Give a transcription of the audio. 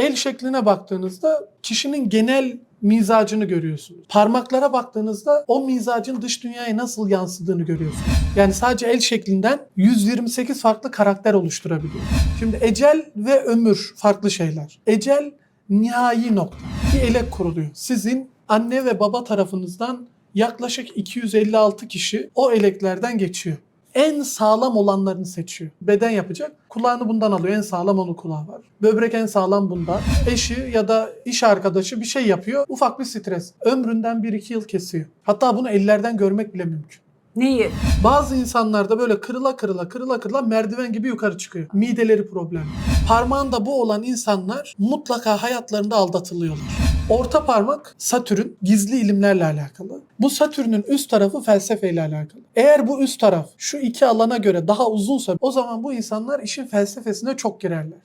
El şekline baktığınızda kişinin genel mizacını görüyorsunuz. Parmaklara baktığınızda o mizacın dış dünyaya nasıl yansıdığını görüyorsunuz. Yani sadece el şeklinden 128 farklı karakter oluşturabiliyor. Şimdi ecel ve ömür farklı şeyler. Ecel nihai nokta. Bir elek kuruluyor. Sizin anne ve baba tarafınızdan yaklaşık 256 kişi o eleklerden geçiyor. En sağlam olanlarını seçiyor. Beden yapacak. Kulağını bundan alıyor. En sağlam onun kulağı var. Böbrek en sağlam bunda. Eşi ya da iş arkadaşı bir şey yapıyor. Ufak bir stres. Ömründen 1-2 yıl kesiyor. Hatta bunu ellerden görmek bile mümkün. Neyi? Bazı insanlarda böyle kırıla kırıla kırıla kırıla merdiven gibi yukarı çıkıyor. Mideleri problem. Parmağında bu olan insanlar mutlaka hayatlarında aldatılıyorlar. Orta parmak Satürn gizli ilimlerle alakalı. Bu Satürn'ün üst tarafı felsefeyle alakalı. Eğer bu üst taraf şu iki alana göre daha uzunsa o zaman bu insanlar işin felsefesine çok girerler.